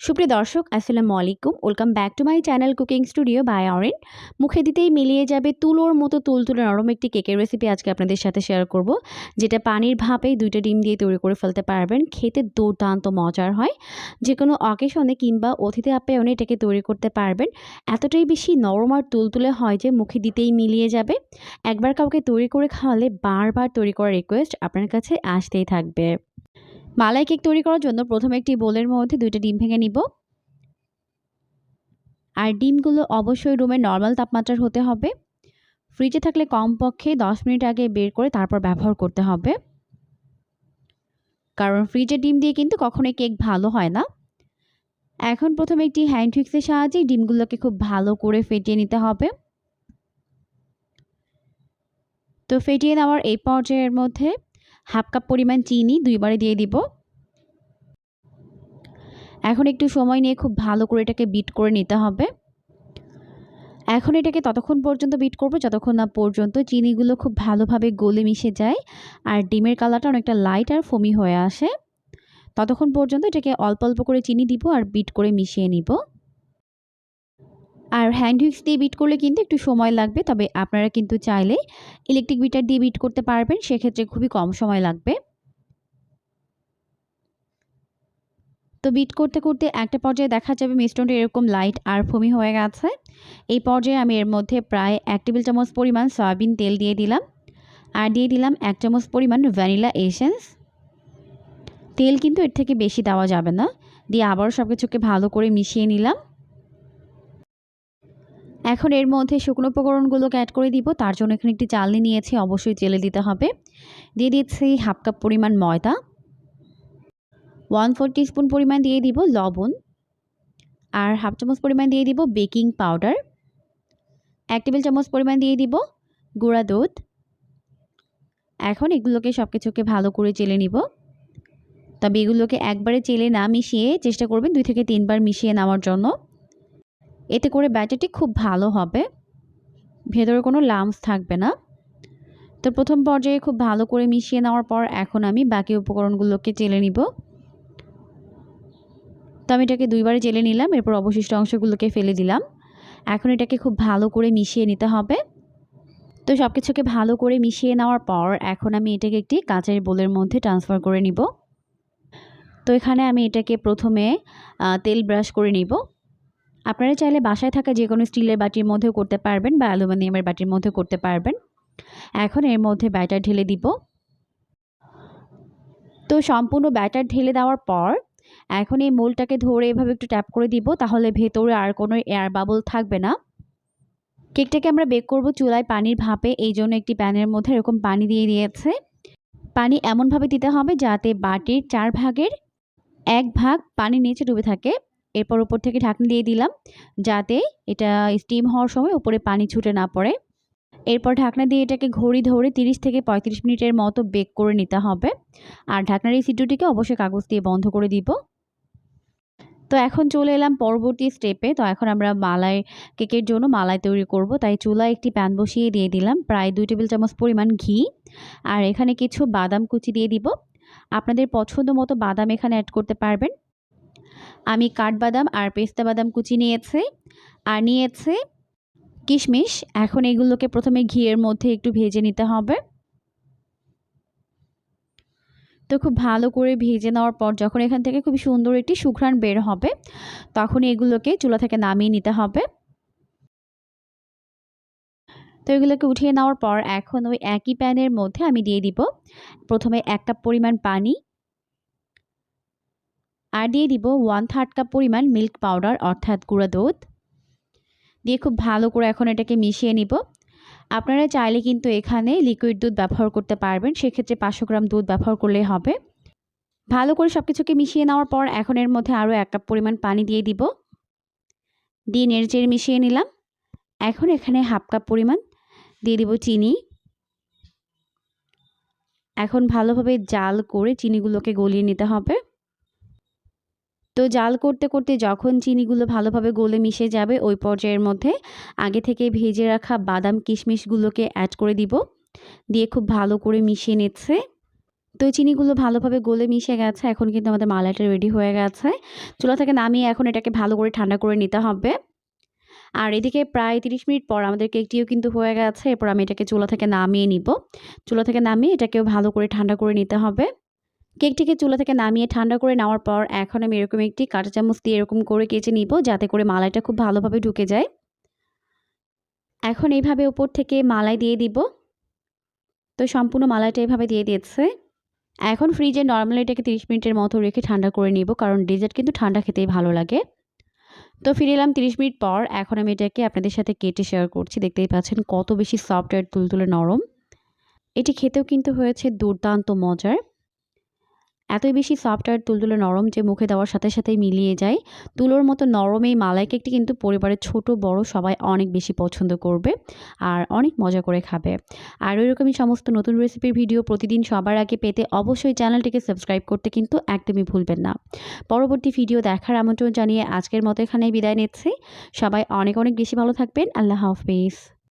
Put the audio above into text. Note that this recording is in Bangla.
সুপ্রিয় দর্শক, আসসালামু আলাইকুম। Welcome back to my channel cooking studio by অরেন মুখে দিতেই মিলিয়ে যাবে তুলোর মতো তুলতুলে নরম একটি কেকের রেসিপি আজকে আপনাদের সাথে শেয়ার করব, যেটা পানির ভাপে দুইটা ডিম দিয়ে তৈরি করে ফেলতে পারবেন। খেতে দুর্দান্ত মজার হয়। যে কোনো অকেশনে কিংবা অতিথি আপ্যায়নে এটাকে তৈরি করতে পারবেন। এতটাই বেশি নরম আর তুলতুলে হয় যে মুখে দিতেই মিলিয়ে যাবে। একবার কাউকে তৈরি করে খাওয়ালে বারবার তৈরি করার রিকোয়েস্ট আপনার কাছে আসতেই থাকবে। মালাই কেক তৈরি করার জন্য প্রথমে একটি বোলের মধ্যে দুইটা ডিম ভেঙে নিব। আর ডিমগুলো অবশ্যই রুমে নর্মাল তাপমাত্রার হতে হবে। ফ্রিজে থাকলে কমপক্ষে দশ মিনিট আগে বের করে তারপর ব্যবহার করতে হবে। কারণ ফ্রিজের ডিম দিয়ে কিন্তু কখনোই কেক ভালো হয় না। এখন প্রথমে একটি হ্যান্ড ট্রিক্সের সাহায্যে ডিমগুলোকে খুব ভালো করে ফেটিয়ে নিতে হবে। তো ফেটিয়ে নেওয়ার এই পর্যায়ের মধ্যে হাফ কাপ পরিমাণ চিনি দুইবারে দিয়ে দিব। এখন একটু সময় নিয়ে খুব ভালো করে এটাকে বিট করে নিতে হবে। এখন এটাকে ততক্ষণ পর্যন্ত বিট করব, যতক্ষণ না পর্যন্ত চিনিগুলো খুব ভালোভাবে গলে মিশে যায় আর ডিমের কালারটা অনেকটা লাইট আর ফমি হয়ে আসে। ততক্ষণ পর্যন্ত এটাকে অল্প অল্প করে চিনি দিব আর বিট করে মিশিয়ে নিব। আর হ্যান্ড হুইক্স দিয়ে বিট করলে কিন্তু একটু সময় লাগবে, তবে আপনারা কিন্তু চাইলে ইলেকট্রিক বিটার দিয়ে বিট করতে পারবেন, সেক্ষেত্রে খুবই কম সময় লাগবে। তো বিট করতে করতে একটা পর্যায়ে দেখা যাবে মিশ্রণটা এরকম লাইট আর ফমি হয়ে গেছে। এই পর্যায়ে আমি এর মধ্যে প্রায় এক টেবিল চামচ পরিমাণ সয়াবিন তেল দিয়ে দিলাম। আর দিয়ে দিলাম এক চামচ পরিমাণ ভ্যানিলা এসেন্স তেল কিন্তু এর থেকে বেশি দেওয়া যাবে না। দিয়ে আবারও সব কিছুকে ভালো করে মিশিয়ে নিলাম। এখন এর মধ্যে শুকনো উপকরণগুলোকে অ্যাড করে দিব। তার জন্য এখানে একটি চালনি নিয়েছি, অবশ্যই চেলে দিতে হবে। দিয়ে দিচ্ছি হাফ কাপ পরিমাণ ময়দা। ওয়ান ফোর টিস্পুন পরিমাণ দিয়ে দিব লবণ আর হাফ চামচ পরিমাণ দিয়ে দিব বেকিং পাউডার। এক টেবিল চামচ পরিমাণ দিয়ে দিব গুঁড়া দুধ। এখন এগুলোকে সব কিছুকে ভালো করে চেলে নিব। তবে এগুলোকে একবারে চেলে না মিশিয়ে চেষ্টা করবেন দুই থেকে তিনবার মিশিয়ে নেওয়ার জন্য। এতে করে ব্যাটারটি খুব ভালো হবে। ভেতরে কোনো লামস থাকবে না। তো প্রথম পর্যায়ে খুব ভালো করে মিশিয়ে নেওয়ার পর এখন আমি বাকি উপকরণগুলোকে চেলে নিব। তো আমি এটাকে দুইবারে জেলে নিলাম, এরপর অবশিষ্ট অংশগুলোকে ফেলে দিলাম। এখন এটাকে খুব ভালো করে মিশিয়ে নিতে হবে। তো সব কিছুকে ভালো করে মিশিয়ে নেওয়ার পর এখন আমি এটাকে একটি কাঁচের বোলের মধ্যে ট্রান্সফার করে নিব। তো এখানে আমি এটাকে প্রথমে তেল ব্রাশ করে নিব। আপনারা চাইলে বাসায় থাকা যে কোনো স্টিলের বাটির মধ্যেও করতে পারবেন বা অ্যালুমিনিয়ামের বাটির মধ্যে করতে পারবেন। এখন এর মধ্যে ব্যাটার ঢেলে দিব। তো সম্পূর্ণ ব্যাটার ঢেলে দেওয়ার পর এখন এই মোলটাকে ধরে এভাবে একটু ট্যাপ করে দিব, তাহলে ভেতরে আর কোনো এয়ার বাবল থাকবে না। কেকটাকে আমরা বেক করব চুলায় পানির ভাপে, এই জন্য একটি প্যানের মধ্যে এরকম পানি দিয়ে দিয়েছে। পানি এমনভাবে দিতে হবে যাতে বাটির চার ভাগের এক ভাগ পানির নিচে ডুবে থাকে। এরপর উপর থেকে ঢাকনি দিয়ে দিলাম, যাতে এটা স্টিম হওয়ার সময় উপরে পানি ছুটে না পড়ে। এরপর ঢাকনা দিয়ে এটাকে ঘড়ি ধরে 30 থেকে 35 মিনিটের মতো বেক করে নিতে হবে। আর ঢাকনার এই সিটুটিকে অবশ্যই কাগজ দিয়ে বন্ধ করে দিব। তো এখন চলে এলাম পরবর্তী স্টেপে তো এখন আমরা মালাই কেকের জন্য মালাই তৈরি করব। তাই চুলায় একটি প্যান বসিয়ে দিয়ে দিলাম। প্রায় দুই টেবিল চামচ পরিমাণ ঘি। আর এখানে কিছু বাদাম কুচি দিয়ে দিব। আপনাদের পছন্দ মতো বাদাম এখানে অ্যাড করতে পারবেন। আমি কাঠবাদাম আর পেস্তা বাদাম কুচি নিয়েছি। আর নিয়েছে কিশমিশ। এখন এগুলোকে প্রথমে ঘিয়ের মধ্যে একটু ভেজে নিতে হবে। তো খুব ভালো করে ভেজে নেওয়ার পর যখন এখান থেকে খুব সুন্দর একটি সুঘ্রাণ বের হবে, তখন এগুলোকে চুলা থেকে নামিয়ে নিতে হবে। তো এগুলোকে উঠিয়ে নেওয়ার পর এখন ওই একই প্যানের মধ্যে আমি দিয়ে দিব প্রথমে এক কাপ পরিমাণ পানি আর দিয়ে দিব ওয়ান থার্ড কাপ পরিমাণ মিল্ক পাউডার অর্থাৎ গুঁড়া দুধ। দিয়ে খুব ভালো করে এখন এটাকে মিশিয়ে নিব। আপনারা চাইলে কিন্তু এখানে লিকুইড দুধ ব্যবহার করতে পারবেন। সেক্ষেত্রে পাঁচশো গ্রাম দুধ ব্যবহার করলেই হবে। ভালো করে সব কিছুকে মিশিয়ে নেওয়ার পর এখন এর মধ্যে আরও এক কাপ পরিমাণ পানি দিয়ে দিব। দিয়ে নেড়েচেড়ে মিশিয়ে নিলাম। এখন এখানে হাফ কাপ পরিমাণ দিয়ে দিব চিনি। এখন ভালোভাবে জাল করে চিনিগুলোকে গলিয়ে নিতে হবে। তো জাল করতে করতে যখন চিনিগুলো ভালোভাবে গলে মিশে যাবে, ওই পর্যায়ের মধ্যে আগে থেকে ভেজে রাখা বাদাম কিশমিশগুলোকে অ্যাড করে দিব। দিয়ে খুব ভালো করে মিশিয়ে নিচ্ছে। তো চিনিগুলো ভালোভাবে গলে মিশে গেছে, এখন কিন্তু আমাদের মালাইটা রেডি হয়ে গেছে। চুলা থেকে নামিয়ে এখন এটাকে ভালো করে ঠান্ডা করে নিতে হবে। আর এদিকে প্রায় তিরিশ মিনিট পর আমাদের কেকটিও কিন্তু হয়ে গেছে, এরপর আমি এটাকে চুলা থেকে নামিয়ে নিব। চুলা থেকে নামিয়ে এটাকেও ভালো করে ঠান্ডা করে নিতে হবে। কেকটিকে চুলা থেকে নামিয়ে ঠান্ডা করে নেওয়ার পর এখন আমি এরকম একটি কাঁটা চামচ দিয়ে এরকম করে কেচে নিব, যাতে করে মালাইটা খুব ভালোভাবে ঢুকে যায়। এখন এইভাবে উপর থেকে মালাই দিয়ে দিব। তো সম্পূর্ণ মালাইটা এইভাবে দিয়ে দিয়েছে। এখন ফ্রিজে নর্মালি এটাকে তিরিশ মিনিটের মতো রেখে ঠান্ডা করে নিব, কারণ ডেজার্ট কিন্তু ঠান্ডা খেতেই ভালো লাগে। তো ফিরে এলাম তিরিশ মিনিট পর, এখন আমি এটাকে আপনাদের সাথে কেটে শেয়ার করছি। দেখতেই পাচ্ছেন কত বেশি সফট আর তুলতুলে নরম। এটি খেতেও কিন্তু হয়েছে দুর্দান্ত মজার। এতই বেশি সফট আর তুলতুলে নরম যে মুখে দেওয়ার সাথে সাথেই মিলিয়ে যায়। তুলোর মতো নরম এই মালাই কেকটি কিন্তু পরিবারের ছোট, বড় সবাই অনেক বেশি পছন্দ করবে আর অনেক মজা করে খাবে। আর ওইরকমই সমস্ত নতুন রেসিপির ভিডিও প্রতিদিন সবার আগে পেতে অবশ্যই চ্যানেলটিকে সাবস্ক্রাইব করতে কিন্তু একদমই ভুলবেন না। পরবর্তী ভিডিও দেখার আমন্ত্রণ জানিয়ে আজকের মতো এখানেই বিদায় নিচ্ছি। সবাই অনেক অনেক বেশি ভালো থাকবেন। আল্লাহ হাফিজ।